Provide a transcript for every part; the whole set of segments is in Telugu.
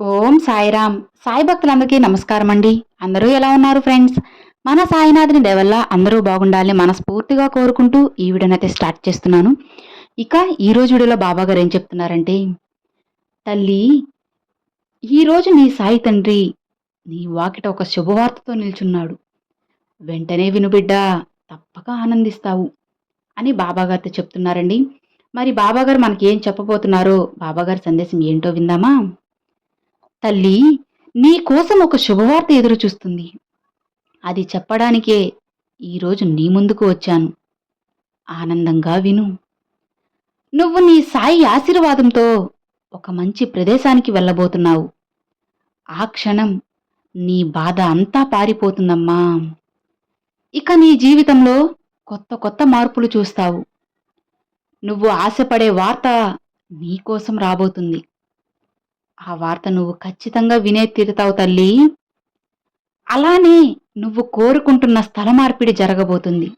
ఓం సాయిరామ్. సాయి భక్తులందరికీ నమస్కారం అండి అందరూ ఎలా ఉన్నారు ఫ్రెండ్స్? మన సాయినాథుని దేవల్ల అందరూ బాగుండాలని మనస్ఫూర్తిగా కోరుకుంటూ ఈ వీడియోనైతే స్టార్ట్ చేస్తున్నాను. ఇక ఈ వీడియోలో బాబా గారు ఏం చెప్తున్నారంటే తల్లి ఈరోజు నీ సాయి తండ్రి నీ వాకిట ఒక శుభవార్తతో నిల్చున్నాడు. వెంటనే విను బిడ్డ తప్పక ఆనందిస్తావు అని బాబాగారితో చెప్తున్నారండి. మరి బాబాగారు మనకి ఏం చెప్పబోతున్నారో బాబాగారి సందేశం ఏంటో విందామా? తల్లి నీ కోసం ఒక శుభవార్త ఎదురుచూస్తుంది అది చెప్పడానికే ఈరోజు నీ ముందుకు వచ్చాను. ఆనందంగా విను. నువ్వు నీ సాయి ఆశీర్వాదంతో ఒక మంచి ప్రదేశానికి వెళ్ళబోతున్నావు. ఆ క్షణం నీ బాధ అంతా పారిపోతుందమ్మా. ఇక నీ జీవితంలో కొత్త కొత్త మార్పులు చూస్తావు. నువ్వు ఆశపడే వార్త నీకోసం రాబోతుంది. ఆ వార్త నువ్వు ఖచ్చితంగా వినే తీరుతావు తల్లి. అలానే నువ్వు కోరుకుంటున్న స్థల మార్పిడి జరగబోతుంది.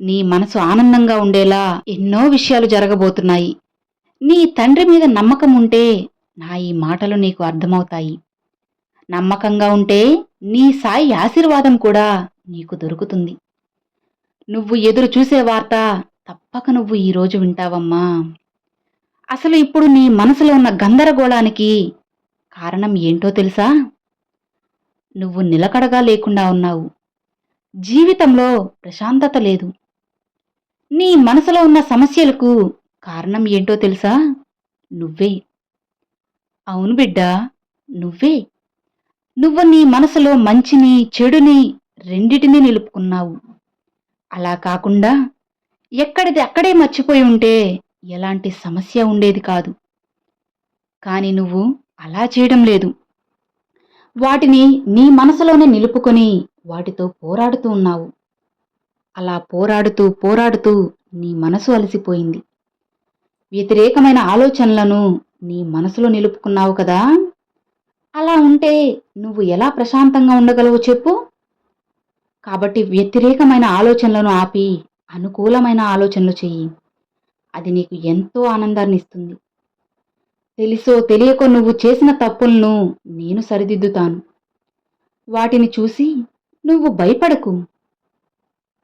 నీ మనసు ఆనందంగా ఉండేలా ఎన్నో విషయాలు జరగబోతున్నాయి. నీ తండ్రి మీద నమ్మకం ఉంటే నా ఈ మాటలు నీకు అర్థమవుతాయి. నమ్మకంగా ఉంటే నీ సాయి ఆశీర్వాదం కూడా నీకు దొరుకుతుంది. నువ్వు ఎదురు చూసే వార్త తప్పక నువ్వు ఈరోజు వింటావమ్మా. అసలు ఇప్పుడు నీ మనసులో ఉన్న గందరగోళానికి కారణం ఏంటో తెలుసా? నువ్వు నిలకడగా లేకుండా ఉన్నావు. జీవితంలో ప్రశాంతత లేదు. నీ మనసులో ఉన్న సమస్యలకు కారణం ఏంటో తెలుసా? నువ్వే. అవును బిడ్డ నువ్వే. నువ్వు నీ మనసులో మంచిని చెడుని రెండిటిని నిలుపుకున్నావు. అలా కాకుండా ఎక్కడిది అక్కడే మర్చిపోయి ఉంటే ఎలాంటి సమస్య ఉండేది కాదు. కానీ నువ్వు అలా చేయడం లేదు. వాటిని నీ మనసులోనే నిలుపుకొని వాటితో పోరాడుతూ ఉన్నావు. అలా పోరాడుతూ పోరాడుతూ నీ మనసు అలసిపోయింది. వ్యతిరేకమైన ఆలోచనలను నీ మనసులో నిలుపుకున్నావు కదా? అలా ఉంటే నువ్వు ఎలా ప్రశాంతంగా ఉండగలవు చెప్పు? కాబట్టి వ్యతిరేకమైన ఆలోచనలను ఆపి అనుకూలమైన ఆలోచనలు చెయ్యి. అది నీకు ఎంతో ఆనందాన్ని ఇస్తుంది తెలుసో తెలియకో నువ్వు చేసిన తప్పులను నేను సరిదిద్దుతాను. వాటిని చూసి నువ్వు భయపడకు.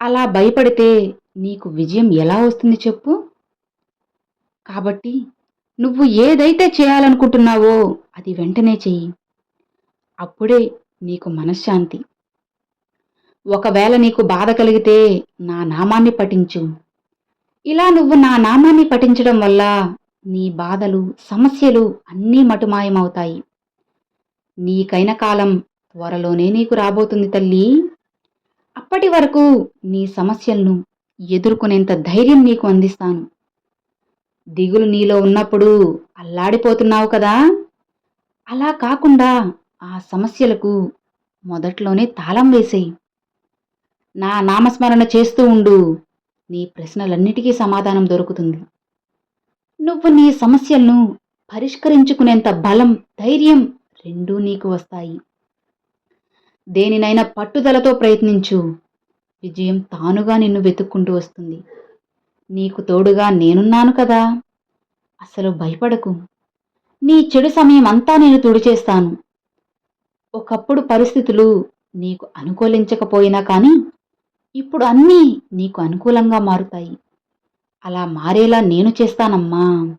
అలా భయపడితే నీకు విజయం ఎలా వస్తుంది చెప్పు. కాబట్టి నువ్వు ఏదైతే చేయాలనుకుంటున్నావో అది వెంటనే చెయ్యి. అప్పుడే నీకు మనశ్శాంతి. ఒకవేళ నీకు బాధ కలిగితే నా నామాన్ని పఠించు. ఇలా నువ్వు నా నామాన్ని పఠించడం వల్ల నీ బాధలు సమస్యలు అన్నీ మటుమాయమవుతాయి. నీకైన కాలం త్వరలోనే నీకు రాబోతుంది తల్లి. అప్పటి వరకు నీ సమస్యలను ఎదుర్కొనేంత ధైర్యం నీకు అందిస్తాను. దిగులు నీలో ఉన్నప్పుడు అల్లాడిపోతున్నావు కదా. అలా కాకుండా ఆ సమస్యలకు మొదట్లోనే తాళం వేసేయి. నా నామస్మరణ చేస్తూ ఉండు. నీ ప్రశ్నలన్నిటికీ సమాధానం దొరుకుతుంది. నువ్వు నీ సమస్యలను పరిష్కరించుకునేంత బలం ధైర్యం రెండూ నీకు వస్తాయి. దేనినైనా పట్టుదలతో ప్రయత్నించు. విజయం తానుగా నిన్ను వెతుక్కుంటూ వస్తుంది. నీకు తోడుగా నేనున్నాను కదా? అసలు భయపడకు. నీ చెడు సమయం అంతా నేను తుడిచేస్తాను. ఒకప్పుడు పరిస్థితులు నీకు అనుకూలించకపోయినా కానీ ఇప్పుడు అన్నీ నీకు అనుకూలంగా మారుతాయి. అలా మారేలా నేను చేస్తానమ్మా.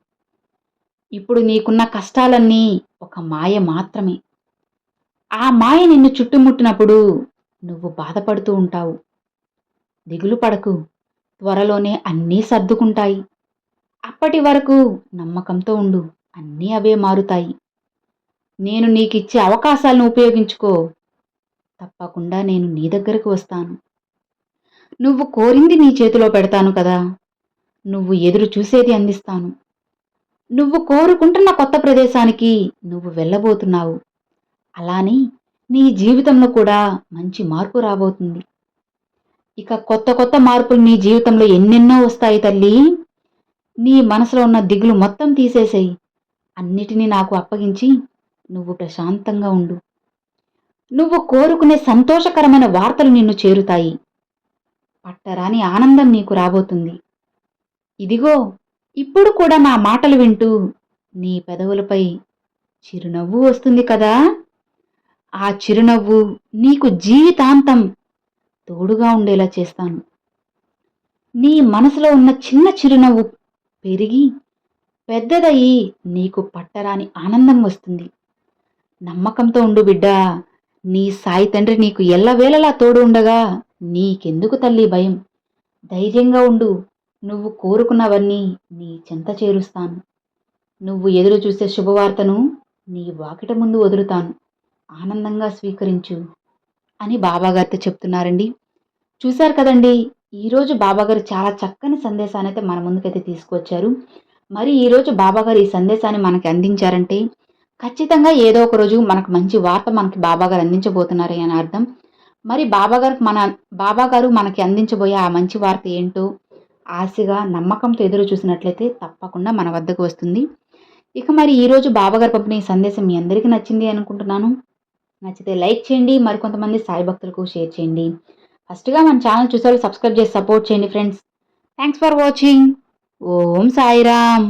ఇప్పుడు నీకున్న కష్టాలన్నీ ఒక మాయ మాత్రమే. ఆ మాయ నిన్ను చుట్టుముట్టినప్పుడు నువ్వు బాధపడుతూ ఉంటావు. దిగులు పడకు. త్వరలోనే అన్నీ సర్దుకుంటాయి. అప్పటి వరకు నమ్మకంతో ఉండు. అన్నీ అవే మారుతాయి. నేను నీకిచ్చే అవకాశాలను ఉపయోగించుకో. తప్పకుండా నేను నీ దగ్గరకు వస్తాను. నువ్వు కోరింది నీ చేతిలో పెడతాను కదా. నువ్వు ఎదురు చూసేది అందిస్తాను. నువ్వు కోరుకుంటున్న కొత్త ప్రదేశానికి నువ్వు వెళ్ళబోతున్నావు. అలానే నీ జీవితంలో కూడా మంచి మార్పు రాబోతుంది. ఇక కొత్త కొత్త మార్పులు నీ జీవితంలో ఎన్నెన్నో వస్తాయి తల్లి. నీ మనసులో ఉన్న దిగులు మొత్తం తీసేసేయి. అన్నిటినీ నాకు అప్పగించి నువ్వు ప్రశాంతంగా ఉండు. నువ్వు కోరుకునే సంతోషకరమైన వార్తలు నిన్ను చేరుతాయి. పట్టరాని ఆనందం నీకు రాబోతుంది. ఇదిగో ఇప్పుడు కూడా నా మాటలు వింటూ నీ పెదవులపై చిరునవ్వు వస్తుంది కదా? ఆ చిరునవ్వు నీకు జీవితాంతం తోడుగా ఉండేలా చేస్తాను. నీ మనసులో ఉన్న చిన్న చిరునవ్వు పెరిగి పెద్దదయ్యి నీకు పట్టరాని ఆనందం వస్తుంది. నమ్మకంతో ఉండు బిడ్డా నీ సాయి తండ్రి నీకు ఎల్లవేళలా తోడు ఉండగా నీకెందుకు తల్లి భయం? ధైర్యంగా ఉండు. నువ్వు కోరుకున్నవన్నీ నీ చెంత చేరుస్తాను. నువ్వు ఎదురు చూసే శుభవార్తను నీ వాకిట ముందు వదులుతాను. ఆనందంగా స్వీకరించు అని బాబాగారితో చెప్తున్నారండి. చూశారు కదండి ఈరోజు బాబాగారు చాలా చక్కని సందేశాన్ని అయితే మన ముందుకైతే తీసుకొచ్చారు. మరి ఈరోజు బాబాగారు ఈ సందేశాన్ని మనకి అందించారంటే ఖచ్చితంగా ఏదో ఒక రోజు మనకు మంచి వార్త మనకి బాబాగారు అందించబోతున్నారు అని అర్థం. మరి బాబాగారు మన బాబాగారు మనకి అందించబోయే ఆ మంచి వార్త ఏంటో ఆశగా నమ్మకంతో ఎదురు చూసినట్లయితే తప్పకుండా మన వద్దకు వస్తుంది. ఇక మరి ఈరోజు బాబాగారు పంపిన ఈ సందేశం మీ అందరికీ నచ్చింది అనుకుంటున్నాను. నచ్చితే లైక్ చేయండి మరికొంతమంది సాయి భక్తులకు షేర్ చేయండి. ఫస్ట్గా మన ఛానల్ చూసారు సబ్స్క్రైబ్ చేసి సపోర్ట్ చేయండి friends. Thanks for watching. Om Sairam.